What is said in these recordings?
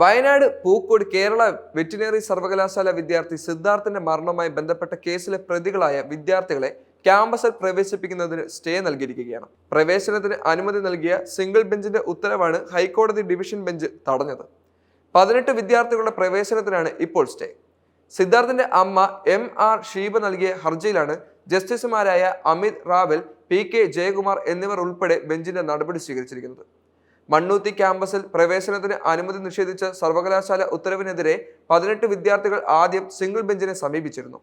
Wayanad Pookode Kerala veterinary സർവകലാശാല വിദ്യാർത്ഥി സിദ്ധാർത്ഥന്റെ മരണവുമായി ബന്ധപ്പെട്ട കേസിലെ പ്രതികളായ വിദ്യാർത്ഥികളെ ക്യാമ്പസിൽ പ്രവേശിപ്പിക്കുന്നതിന് സ്റ്റേ നൽകിയിരിക്കുകയാണ്. പ്രവേശനത്തിന് അനുമതി നൽകിയ സിംഗിൾ ബെഞ്ചിന്റെ ഉത്തരവാണ് ഹൈക്കോടതി ഡിവിഷൻ ബെഞ്ച് തടഞ്ഞത്. പതിനെട്ട് വിദ്യാർത്ഥികളുടെ പ്രവേശനത്തിനാണ് ഇപ്പോൾ സ്റ്റേ. സിദ്ധാർത്ഥന്റെ അമ്മ എം ആർ ഷീബ നൽകിയ ഹർജിയിലാണ് ജസ്റ്റിസുമാരായ അമിത് റാവൽ പി കെ ജയകുമാർ എന്നിവർ ഉൾപ്പെടെ ബെഞ്ചിന്റെ നടപടി സ്വീകരിച്ചിരിക്കുന്നത്. മണ്ണൂത്തി ക്യാമ്പസിൽ പ്രവേശനത്തിന് അനുമതി നിഷേധിച്ച സർവകലാശാല ഉത്തരവിനെതിരെ പതിനെട്ട് വിദ്യാർത്ഥികൾ ആദ്യം സിംഗിൾ ബെഞ്ചിനെ സമീപിച്ചിരുന്നു.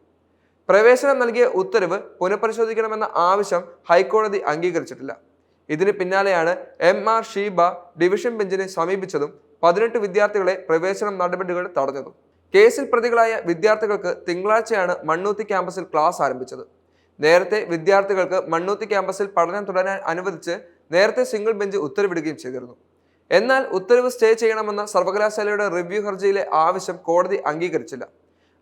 പ്രവേശനം നൽകിയ ഉത്തരവ് പുനഃപരിശോധിക്കണമെന്ന ആവശ്യം ഹൈക്കോടതി അംഗീകരിച്ചിട്ടില്ല. ഇതിന് പിന്നാലെയാണ് എം ആർ ഷീബ ഡിവിഷൻ ബെഞ്ചിനെ സമീപിച്ചതും പതിനെട്ട് വിദ്യാർത്ഥികളെ പ്രവേശനം നടപടികൾ തടഞ്ഞതും. കേസിൽ പ്രതികളായ വിദ്യാർത്ഥികൾക്ക് തിങ്കളാഴ്ചയാണ് മണ്ണൂത്തി ക്യാമ്പസിൽ ക്ലാസ് ആരംഭിച്ചത്. നേരത്തെ വിദ്യാർത്ഥികൾക്ക് മണ്ണൂത്തി ക്യാമ്പസിൽ പഠനം തുടരാൻ അനുവദിച്ച് നേരത്തെ സിംഗിൾ ബെഞ്ച് ഉത്തരവിടുകയും ചെയ്തിരുന്നു. എന്നാൽ ഉത്തരവ് സ്റ്റേ ചെയ്യണമെന്ന സർവകലാശാലയുടെ റിവ്യൂ ഹർജിയിലെ ആവശ്യം കോടതി അംഗീകരിച്ചില്ല.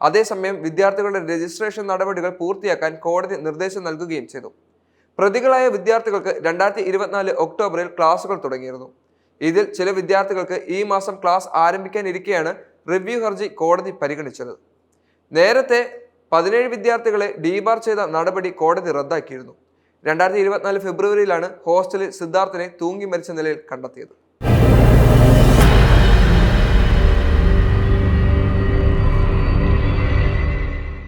അതേസമയം വിദ്യാർത്ഥികളുടെ രജിസ്ട്രേഷൻ നടപടികൾ പൂർത്തിയാക്കാൻ കോടതി നിർദ്ദേശം നൽകുകയും ചെയ്തു. പ്രതികളായ വിദ്യാർത്ഥികൾക്ക് രണ്ടായിരത്തി ഇരുപത്തിനാല് ഒക്ടോബറിൽ ക്ലാസുകൾ തുടങ്ങിയിരുന്നു. ഇതിൽ ചില വിദ്യാർത്ഥികൾക്ക് ഈ മാസം ക്ലാസ് ആരംഭിക്കാനിരിക്കെയാണ് റിവ്യൂ ഹർജി കോടതി പരിഗണിച്ചത്. നേരത്തെ പതിനേഴ് വിദ്യാർത്ഥികളെ ഡീബാർ ചെയ്ത നടപടി കോടതി റദ്ദാക്കിയിരുന്നു. രണ്ടായിരത്തി ഇരുപത്തിനാല് ഫെബ്രുവരിയിലാണ് ഹോസ്റ്റലിൽ സിദ്ധാർത്ഥിനെ തൂങ്ങി മരിച്ച നിലയിൽ കണ്ടെത്തിയത്.